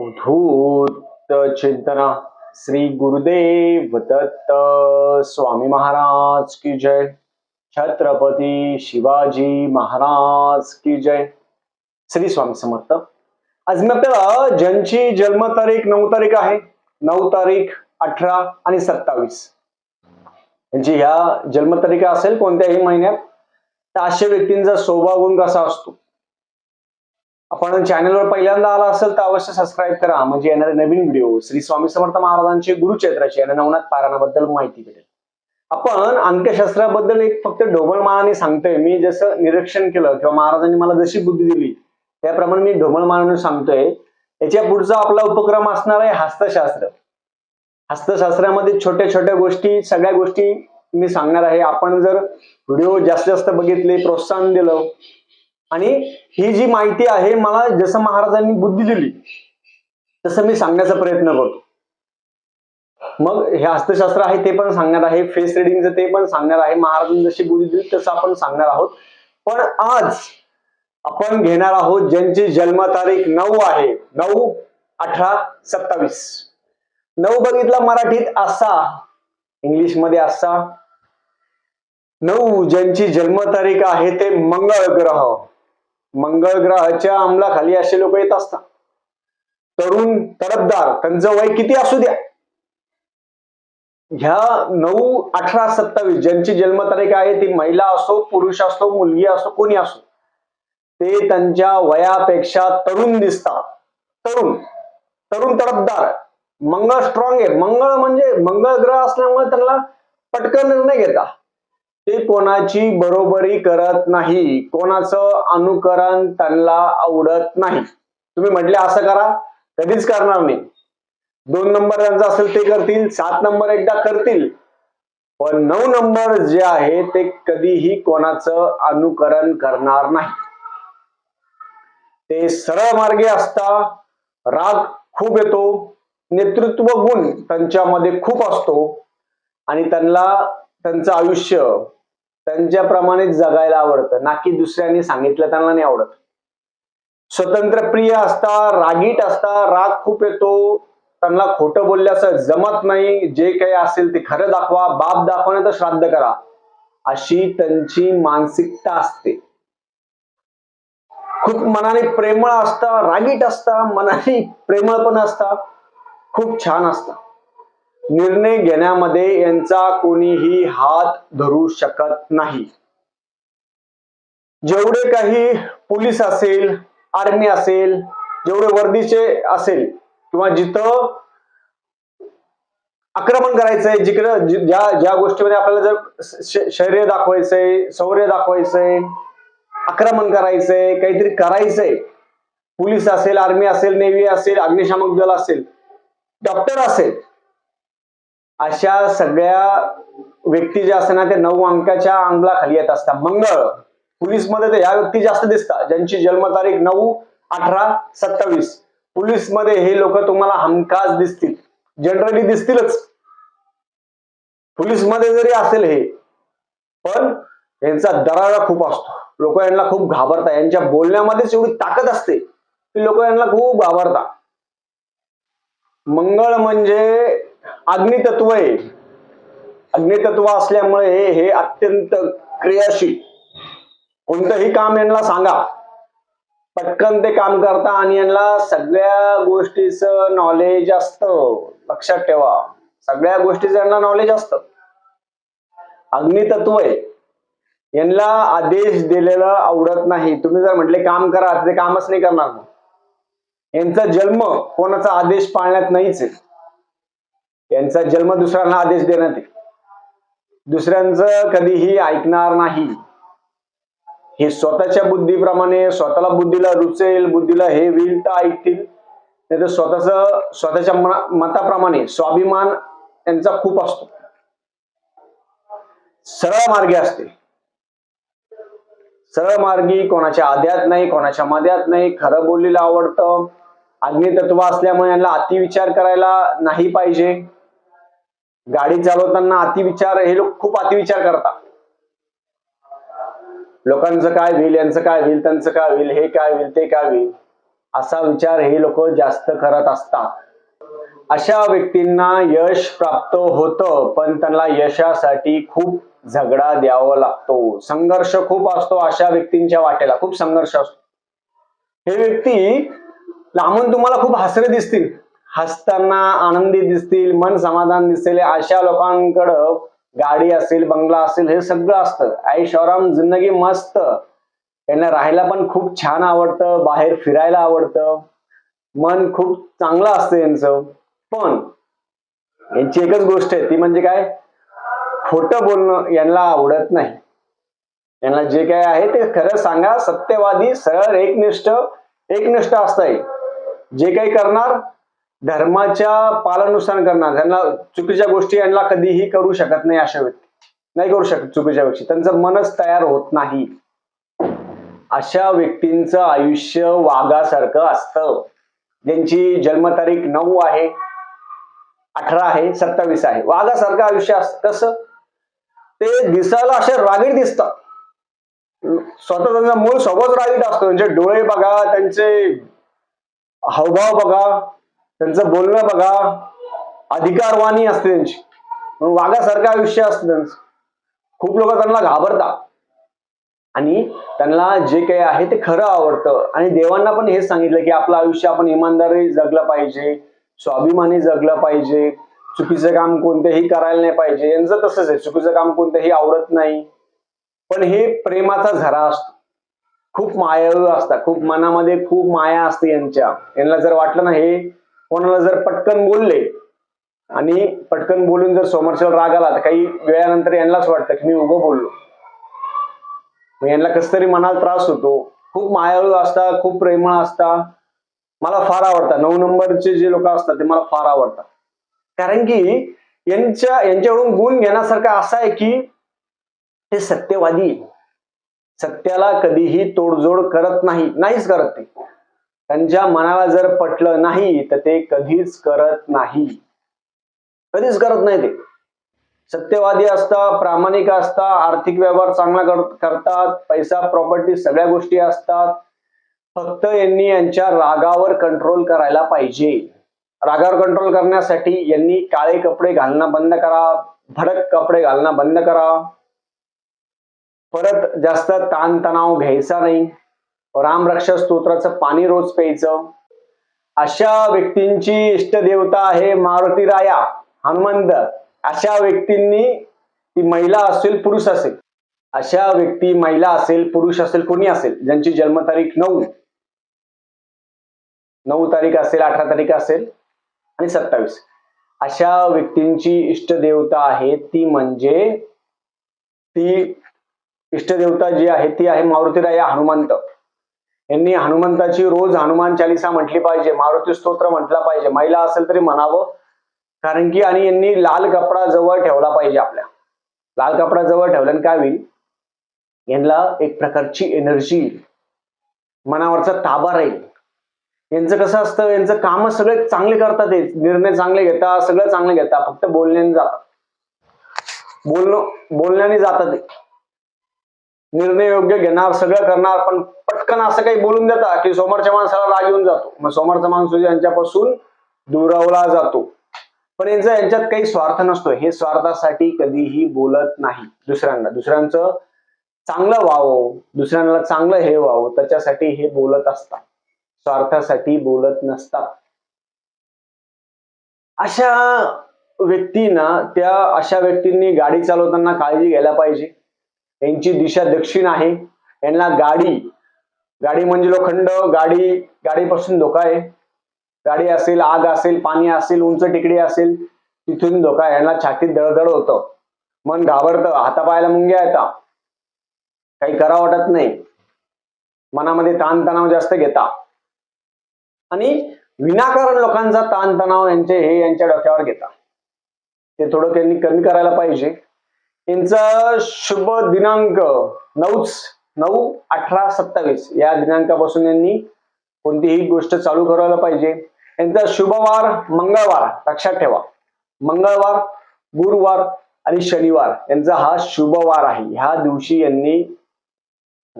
अवधूत चिंतना श्री गुरुदेव दत्त स्वामी महाराज की जय. छत्रपती शिवाजी महाराज की जय. श्री स्वामी समर्थ. आज मी आपल्याला ज्यांची जन्मतारीख नऊ तारीख आहे नऊ तारीख अठरा आणि सत्तावीस. यांची ह्या जन्मतारीख असेल कोणत्याही महिन्यात तर अशा व्यक्तींचा स्वभाव गुण कसा असतो? आपण चॅनलवर पहिल्यांदा आला असेल तर अवश्य सबस्क्राईब करा. म्हणजे येणारे नवीन व्हिडिओ श्री स्वामी समर्थ महाराजांचे गुरुचैत्राचे आणि नवनाथ पारायणाबद्दल माहिती भेटेल. आपण अंकशास्त्राबद्दल एक फक्त ढोबळमानाने सांगतोय. मी जसं निरीक्षण केलं किंवा महाराजांनी मला जशी बुद्धी दिली त्याप्रमाणे मी ढोबळमानाने सांगतोय. याच्या पुढचा आपला उपक्रम असणार आहे हस्तशास्त्र. हस्तशास्त्रामध्ये छोट्या छोट्या गोष्टी सगळ्या गोष्टी मी सांगणार आहे. आपण जर व्हिडिओ जास्तीत जास्त बघितले प्रोत्साहन दिलं आणि ही जी माहिती आहे मला जसं महाराजांनी बुद्धी दिली तसं मी सांगण्याचा प्रयत्न करतो. मग हे हस्तशास्त्र आहे ते पण सांगणार आहे फेस रिडिंगचं ते पण सांगणार आहे महाराजांनी जशी बुद्धी दिली तसं आपण सांगणार आहोत. पण आज आपण घेणार आहोत ज्यांची जन्मतारीख नऊ आहे नऊ अठरा सत्तावीस. नऊ बघितला मराठीत असा इंग्लिशमध्ये असा नऊ ज्यांची जन्मतारीख आहे ते मंगळ ग्रह. मंगळ ग्रहाच्या अंमलाखाली असे लोक येत असतात. तरुण तरफदार त्यांचं वय किती असू द्या. ह्या नऊ अठरा सत्तावीस ज्यांची जन्मतारीख आहे ती महिला असो पुरुष असो मुलगी असो कोणी असो ते त्यांच्या वयापेक्षा तरुण दिसतात. तरुण तरुण तरफदार मंगळ स्ट्रॉंग आहे. मंगळ म्हणजे मंगळ ग्रह असल्यामुळे त्यांना पटकन निर्णय घेता ते कोणाची बरोबरी करत नाही. कोणाचं अनुकरण त्यांना आवडत नाही. तुम्ही म्हटले असं करा. कधीच करणार नाही. दोन नंबर त्यांचा असेल ते करतील सात नंबर एकदा करतील. पण नऊ नंबर जे आहे ते कधीही कोणाचं अनुकरण करणार नाही. ते सरळ मार्गे असता राग खूप येतो नेतृत्व गुण त्यांच्यामध्ये खूप असतो. आणि त्यांना त्यांचं आयुष्य त्यांच्याप्रमाणेच जगायला आवडतं. ना की दुसऱ्यांनी सांगितलं त्यांना नाही आवडत. स्वतंत्र प्रिय असता रागीट असता राग खूप येतो. त्यांना खोटं बोलल्याचं जमत नाही. जे काही असेल ते खरं दाखवा बाप दाखवणे तर श्राद्ध करा. अशी त्यांची मानसिकता असते. खूप मनाने प्रेमळ असता रागीट असता मनाने प्रेमळ पण असता खूप छान असता. निर्णय घेण्यामध्ये यांचा कोणीही हात धरू शकत नाही. जेवढे काही पोलीस असेल आर्मी असेल जेवढे वर्दीचे असेल किंवा जिथं आक्रमण करायचंय जिकडं ज्या ज्या गोष्टीमध्ये आपल्याला जर शौर्य दाखवायचंय शौर्य दाखवायचंय आक्रमण करायचंय काहीतरी करायचंय पोलीस असेल आर्मी असेल नेव्ही असेल अग्निशामक दल असेल डॉक्टर असेल अशा सगळ्या व्यक्ती ज्या असतात ना ते नऊ अंकाच्या अंगलाखाली येत असतात. मंगळ पोलीसमध्ये तर ह्या व्यक्ती जास्त दिसतात ज्यांची जन्मतारीख नऊ अठरा सत्तावीस. पोलीसमध्ये हे लोक तुम्हाला हमखास दिसतील. जनरली दिसतीलच. पोलीसमध्ये जरी असेल हे पण यांचा दरारा खूप असतो. लोक यांना खूप घाबरतात. यांच्या बोलण्यामध्येच एवढी ताकद असते की लोक यांना खूप घाबरतात. मंगळ म्हणजे अग्नितत्व आहे अग्नितत्व असल्यामुळे हे- अत्यंत क्रियाशील. कोणतंही काम यांना सांगा. पटकन ते काम करता आणि यांना सगळ्या गोष्टीचं नॉलेज असतं. लक्षात ठेवा. सगळ्या गोष्टीचं यांना नॉलेज असत. अग्नितत्व आहे यांना आदेश दिलेला आवडत नाही. तुम्ही जर म्हटले काम करा ते कामच नाही करणार. यांचा जन्म कोणाचा आदेश पाळण्यात नाहीच आहे. यांचा जन्म दुसऱ्यांना आदेश देण्यात आहे दुसऱ्यांचं कधीही ऐकणार नाही. हे स्वतःच्या बुद्धीप्रमाणे स्वतःला बुद्धीला रुचेल बुद्धीला हे होईल तर ऐकतील. नाही तर स्वतःच स्वतःच्या मताप्रमाणे स्वाभिमान त्यांचा खूप असतो. सरळ मार्गे असते. सरळ मार्गी कोणाच्या आद्यात नाही कोणाच्या मध्यात नाही. खरं बोललेलं आवडतं. अग्नितत्व असल्यामुळे यांना अतिविचार करायला नाही पाहिजे. गाडी चालवताना अतिविचार हे लोक खूप अतिविचार करतात. लोकांचं काय होईल यांचं काय होईल त्यांचं काय होईल हे काय होईल ते काय होईल असा विचार हे लोक जास्त करत असतात. अशा व्यक्तींना यश प्राप्त होतं पण त्यांना यशासाठी खूप झगडा द्यावा लागतो. संघर्ष खूप असतो अशा व्यक्तींच्या वाटेला खूप संघर्ष असतो. हे व्यक्ती लांबून तुम्हाला खूप हसरे दिसतील. हसताना आनंदी दिसतील मन समाधान दिसतील अशा लोकांकडं गाडी असेल बंगला असेल हे सगळं असतं. ऐश आराम जिंदगी मस्त. त्यांना राहायला पण खूप छान आवडतं बाहेर फिरायला आवडतं. मन खूप चांगलं असतं यांचं. पण यांची एकच गोष्ट आहे ती म्हणजे काय? खोटं बोलणं यांना आवडत नाही. यांना जे काय आहे ते खरं सांगा सत्यवादी सरळ एकनिष्ठ एकनिष्ठ असत जे काही करणार धर्माच्या पालनुसार करणार. त्यांना चुकीच्या गोष्टी यांना कधीही करू शकत नाही अशा व्यक्ती. नाही करू शकत चुकीच्या गोष्टी त्यांचं मनच तयार होत नाही. अशा व्यक्तींचं आयुष्य वाघासारखं असतं. ज्यांची जन्मतारीख नऊ आहे अठरा आहे सत्तावीस आहे. वाघासारखं आयुष्य असतं कसं? ते दिसायला असे रागीट दिसतात. स्वतः त्यांचा मूळ सोबत रागीट असतो. त्यांचे डोळे बघा त्यांचे हावभाव बघा त्यांचं बोलणं बघा अधिकारवाणी असते त्यांची. वाघासारखं आयुष्य असतं त्यांचं. खूप लोक त्यांना घाबरतात. आणि त्यांना जे काही आहे ते खरं आवडतं. आणि देवांना पण हेच सांगितलं की आपलं आयुष्य आपण इमानदारी जगलं पाहिजे स्वाभिमानी जगलं पाहिजे. चुकीचं काम कोणतेही करायला नाही पाहिजे. यांचं तसंच आहे. चुकीचं काम कोणतेही आवडत नाही. पण हे प्रेमाचा झरा असतो. खूप मायाळू असतात. खूप मनामध्ये खूप माया असते यांच्या. यांना जर वाटलं ना हे कोणाला जर पटकन बोलले आणि पटकन बोलून जर समोरच्या राग आला तर काही वेळानंतर यांनाच वाटतं की मी उभं बोललो. मग यांना कस तरी मनाला त्रास होतो. खूप मायाळू असतात खूप प्रेमळ असतात मला फार आवडतात. नऊ नंबरचे जे लोक असतात ते मला फार आवडतात. कारण की यांच्या यांच्याकडून गुण घेण्यासारखा असा आहे की ते सत्यवादी सत्याला कधीही तोडजोड करत नाही नाहीच करत ते. त्यांच्या मनाला जर पटलं नाही तर ते कधीच करत नाही. कधीच करत नाही ते. सत्यवादी असतात प्रामाणिक असतात आर्थिक व्यवहार चांगला कर- करतात पैसा प्रॉपर्टी सगळ्या गोष्टी असतात. फक्त यांनी यांच्या रागावर कंट्रोल करायला पाहिजे. रागावर कंट्रोल करण्यासाठी यांनी काळे कपडे घालणं बंद करा भडक कपडे घालणं बंद करा. परत जास्त ताणतणाव घ्यायचा नाही. रामरक्षा स्तोत्राचं पाणी रोज प्यायचं. अशा व्यक्तींची इष्टदेवता आहे मारुती राया हनुमंत. अशा व्यक्तींनी ती महिला असेल पुरुष असेल. अशा व्यक्ती महिला असेल पुरुष असेल कोणी असेल ज्यांची जन्मतारीख नऊ. नऊ तारीख असेल अठरा तारीख असेल आणि सत्तावीस. अशा व्यक्तींची इष्टदेवता आहे ती म्हणजे ती इष्टदेवता जी आहे ती आहे मारुतीराया हनुमंत. यांनी हनुमंताची रोज हनुमान चालिसा म्हटली पाहिजे मारुती स्तोत्र म्हटला पाहिजे महिला असेल तरी म्हणावं. कारण की आणि यांनी लाल कपडा जवळ ठेवला पाहिजे आपल्या. लाल कपडा जवळ ठेवल्याने काय होईल? यांना एक प्रकारची एनर्जी मनावरचा ताबा राहील. यांचं कसं असतं? यांचं काम सगळे चांगले करतात हे. निर्णय चांगले घेतात सगळं चांगलं घेतात फक्त बोलण्याने जातात. बोलणं बोलण्याने जातात निर्णय योग्य घेणार सगळं करणार पण पटकन असं काही बोलून देतात की समोरच्या माणसाला राग येऊन जातो. मग समोरचा माणूस यांच्यापासून दुरावला जातो. पण यांचा यांच्यात काही स्वार्थ नसतो. हे स्वार्थासाठी कधीही बोलत नाही दुसऱ्यांना. दुसऱ्यांचं चांगलं व्हावं दुसऱ्यांना चांगलं हे व्हावं त्याच्यासाठी हे बोलत असतात. स्वार्थासाठी बोलत नसतात. अशा व्यक्तींना त्या अशा व्यक्तींनी गाडी चालवताना काळजी घ्यायला पाहिजे. यांची दिशा दक्षिण आहे. यांना गाडी गाडी म्हणजे लोखंड गाडी गाडीपासून धोका आहे. गाडी असेल आग असेल पाणी असेल उंच टेकडी असेल तिथून धोका आहे. यांना छातीत दळदळ होतं. मन घाबरतं. हातापायाला मुंग्या येतात. काही करा वाटत नाही. मनामध्ये ताणतणाव जास्त घेता. आणि विनाकारण लोकांचा ताणतणाव यांचे हे यांच्या डोक्यावर घेता. ते थोडं त्यांनी कमी करायला पाहिजे. यांचा शुभ दिनांक नऊच नऊ अठरा सत्तावीस. या दिनांकापासून यांनी कोणतीही गोष्ट चालू करायला पाहिजे. यांचा शुभवार मंगळवार. लक्षात ठेवा. मंगळवार गुरुवार आणि शनिवार यांचा हा शुभवार आहे. ह्या दिवशी यांनी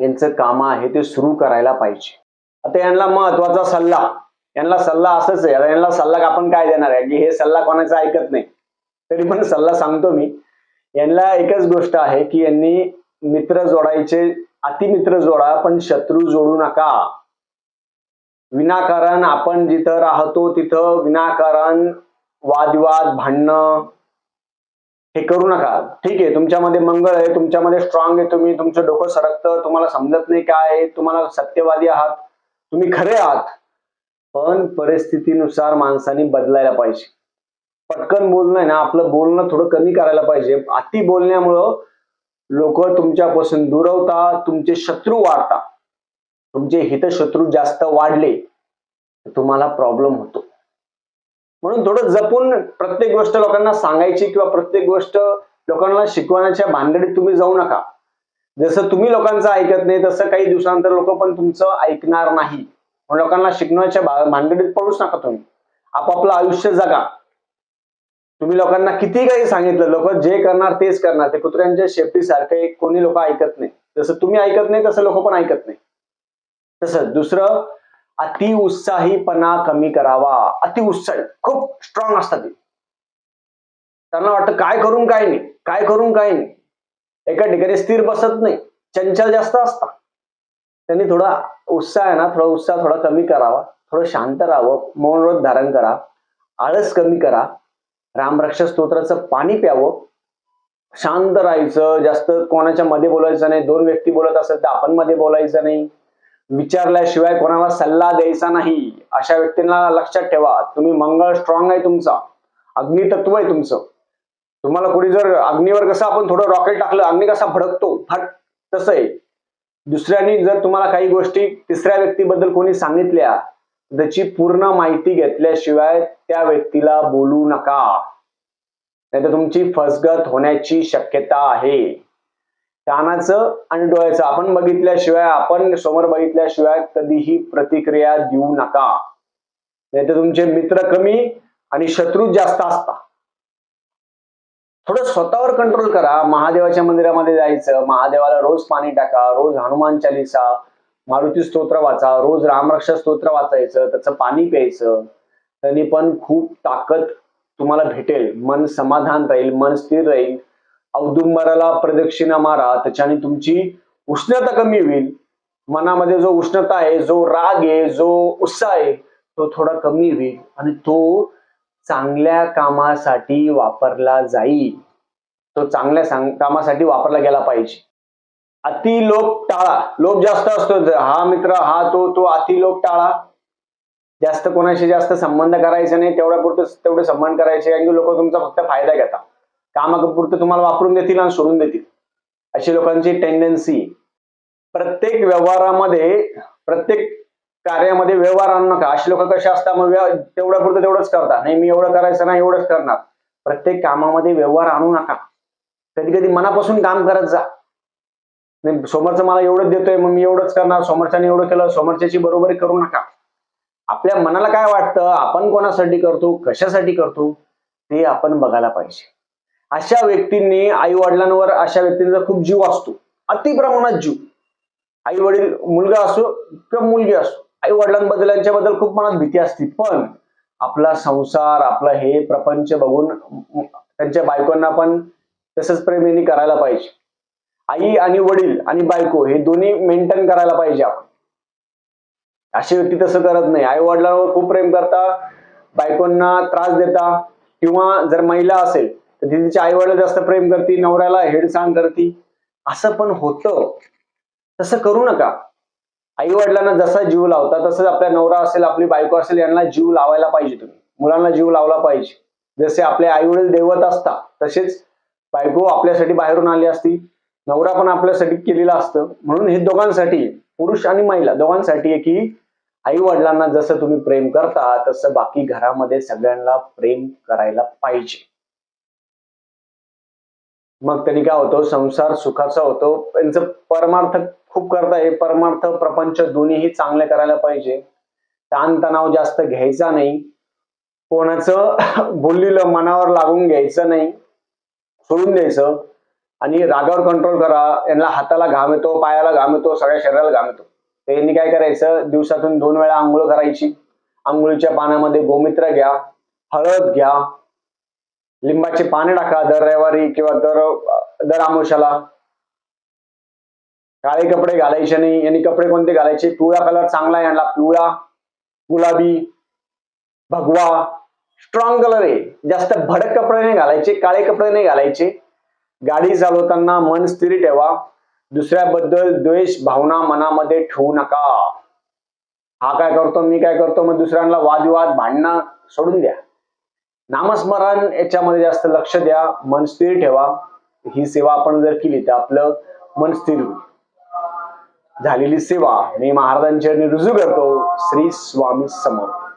यांचं काम आहे ते सुरू करायला पाहिजे. आता यांना महत्त्वाचा सल्ला. यांना सल्ला असंच आहे. आता यांना सल्ला आपण काय देणार आहे? की हे सल्ला कोणाचा ऐकत नाही. तरी पण सल्ला सांगतो मी. यांना एकच गोष्ट आहे की यांनी मित्र जोडायचे अतिमित्र जोडा पण शत्रू जोडू नका. विनाकारण आपण जिथं राहतो तिथं विनाकारण वादविवाद भांडणं हे करू नका. ठीक आहे तुमच्यामध्ये मंगळ आहे तुमच्यामध्ये स्ट्रॉंग आहे तुम्ही तुमचं डोकं सरकतं तुम्हाला समजत नाही काय आहे तुम्हाला सत्यवादी आहात तुम्ही खरे आहात पण परिस्थितीनुसार माणसाने बदलायला पाहिजे. पटकन बोलणं आहे ना आपलं बोलणं थोडं कमी करायला पाहिजे. अति बोलण्यामुळं लोक तुमच्यापासून दुरवतात तुमचे शत्रू वाढतात तुमचे हितशत्रू जास्त वाढले तर तुम्हाला प्रॉब्लेम होतो. म्हणून थोडं जपून प्रत्येक गोष्ट लोकांना सांगायची किंवा प्रत्येक गोष्ट लोकांना शिकवण्याच्या भानगडीत तुम्ही जाऊ नका. जसं तुम्ही लोकांचं ऐकत नाही तसं काही दिवसानंतर लोक पण तुमचं ऐकणार नाही. म्हणून लोकांना शिकण्याच्या भानगडीत पडूच नका तुम्ही. आपापलं आयुष्य जगा. तुम्ही लोकांना किती काही सांगितलं लोक जे करणार तेच करणार. ते कुत्र्यांच्या शेपटीसारखे कोणी लोक ऐकत नाही. जसं तुम्ही ऐकत नाही तसं लोक पण ऐकत नाही. तसं दुसरं अति उत्साहीपणा कमी करावा. अति उत्साही खूप स्ट्रॉंग असतात ते. त्यांना वाटतं काय करून काय नाही काय करून काय नाही. एका ठिकाणी स्थिर बसत नाही. चंचल जास्त असतात. त्यांनी थोडा उत्साह आहे ना थोडा उत्साह थोडा कमी करावा. थोडं शांत राहावं. मौन व्रत धारण करा. आळस कमी करा. रामरक्षा स्तोत्राचं पाणी प्यावं. शांत राहायचं जास्त कोणाच्या मध्ये बोलायचं नाही. दोन व्यक्ती बोलत असेल तर आपण मध्ये बोलायचं नाही. विचारल्याशिवाय कोणाला सल्ला द्यायचा नाही. अशा व्यक्तींना लक्षात ठेवा. तुम्ही मंगळ स्ट्रॉंग आहे तुमचा. अग्नितत्व आहे तुमचं. तुम्हाला कुणी जर अग्नीवर कसं आपण थोडं रॉकेट टाकलं अग्नी कसा भडकतो? फट तसं आहे. दुसऱ्यांनी जर तुम्हाला काही गोष्टी तिसऱ्या व्यक्तीबद्दल कोणी सांगितल्या त्याची पूर्ण माहिती घेतल्याशिवाय त्या व्यक्तीला बोलू नका. नाही तर तुमची फसगत होण्याची शक्यता आहे. कानाचं आणि डोळ्याचं आपण बघितल्याशिवाय आपण समोर बघितल्याशिवाय कधीही प्रतिक्रिया देऊ नका. नाही तर तुमचे मित्र कमी आणि शत्रू जास्त असतात. थोडं स्वतःवर कंट्रोल करा. महादेवाच्या मंदिरामध्ये जायचं. महादेवाला रोज पाणी टाका. रोज हनुमान चालिसा. मारुती स्तोत्र वाचा रोज रामरक्षा स्तोत्र वाचायचं त्याचं पाणी प्यायचं त्यांनी पण खूप ताकद तुम्हाला भेटेल. मन समाधान राहील मन स्थिर राहील. औदुंबराला प्रदक्षिणा मारा त्याच्याने तुमची उष्णता कमी होईल. मनामध्ये जो उष्णता आहे जो राग आहे जो उत्साह आहे तो थोडा कमी होईल आणि तो चांगल्या कामासाठी वापरला जाईल. तो चांगल्या कामासाठी वापरला गेला पाहिजे. अति लोभ टाळा लोभ जास्त असतो. हा मित्र हा तो तो अति लोभ टाळा जास्त कोणाशी जास्त संबंध करायचे नाही तेवढ्या पुरतं तेवढे संबंध करायचे कारण की लोक तुमचा फक्त फायदा घेतात. कामापुरतं तुम्हाला वापरून देतील आणि सोडून देतील. अशी लोकांची टेंडन्सी प्रत्येक व्यवहारामध्ये प्रत्येक कार्यामध्ये व्यवहार आणू नका. अशी लोक कसे असतात? मग तेवढ्या पुरतं तेवढंच करतात. नाही मी एवढं करायचं नाही एवढंच करणार. प्रत्येक कामामध्ये व्यवहार आणू नका. कधी कधी मनापासून काम करत जा. नाही समोरचं मला एवढंच देतोय मग मी एवढंच करणार समोरच्याने एवढं केलं समोरच्याची बरोबरी करू नका. आपल्या मनाला काय वाटतं? आपण कोणासाठी करतो? कशासाठी करतो? ते आपण बघायला पाहिजे. अशा व्यक्तींनी आई वडिलांवर अशा व्यक्तींचा खूप जीव असतो. अति प्रमाणात जीव. आई वडील मुलगा असो किंवा मुलगी असो आई वडिलांबद्दल यांच्याबद्दल खूप मनात भीती असते. पण आपला संसार आपला हे प्रपंच बघून त्यांच्या बायकोंना पण तसंच प्रेमीने करायला पाहिजे. आई आणि वडील आणि बायको हे दोन्ही मेंटेन करायला पाहिजे आपण. अशी व्यक्ती तसं करत नाही. आई वडिलांवर खूप प्रेम करता बायकोंना त्रास देता किंवा जर महिला असेल तर ती तिच्या आई वडील जास्त प्रेम करते नवऱ्याला हेडसाण करते. असं पण होतं. तसं करू नका. आई वडिलांना जसा जीव लावता तसंच आपल्या नवरा असेल आपली बायको असेल यांना जीव लावायला पाहिजे तुम्ही. मुलांना जीव लावला पाहिजे. जसे आपले आई वडील देवत असतात तसेच बायको आपल्यासाठी बाहेरून आली असती नवरा पण आपल्यासाठी केलेला असतं. म्हणून हे दोघांसाठी पुरुष आणि महिला दोघांसाठी आहे की आई वडिलांना जसं तुम्ही प्रेम करता तसं बाकी घरामध्ये सगळ्यांना प्रेम करायला पाहिजे. मग त्यांनी काय होतो? संसार सुखाचा होतो. त्यांचं परमार्थ खूप करता हे परमार्थ प्रपंच दोन्हीही चांगले करायला पाहिजे. ताणतणाव जास्त घ्यायचा नाही. कोणाचं बोललेलं मनावर लागून घ्यायचं नाही. सोडून द्यायचं. आणि रागावर कंट्रोल करा. यांना हाताला घाम येतो पायाला घाम येतो सगळ्या शरीराला घाम येतो. त्यांनी काय करायचं? दिवसातून दोन वेळा आंघोळ करायची. आंघोळीच्या पाण्यामध्ये गोमित्र घ्या हळद घ्या लिंबाचे पाने टाका दर रविवारी किंवा दर दर आमोशाला काळे कपडे घालायचे नाही. यांनी कपडे कोणते घालायचे? पिवळा कलर चांगला आहे. यांना पिवळा गुलाबी भगवा स्ट्रॉंग कलर आहे. जास्त भडक कपडे नाही घालायचे काळे कपडे नाही घालायचे. गाडी चालवताना मन स्थिर ठेवा. दुसऱ्याबद्दल द्वेष भावना मनामध्ये ठेवू नका. हा काय करतो मी काय करतो मग दुसऱ्यांना वादविवाद भांडणं सोडून द्या. नामस्मरण याच्यामध्ये जास्त लक्ष द्या. मन स्थिर ठेवा. ही सेवा आपण जर केली तर आपलं मन स्थिर झालेली सेवा मी महाराजांच्या रुजू करतो. श्री स्वामी समर्थ.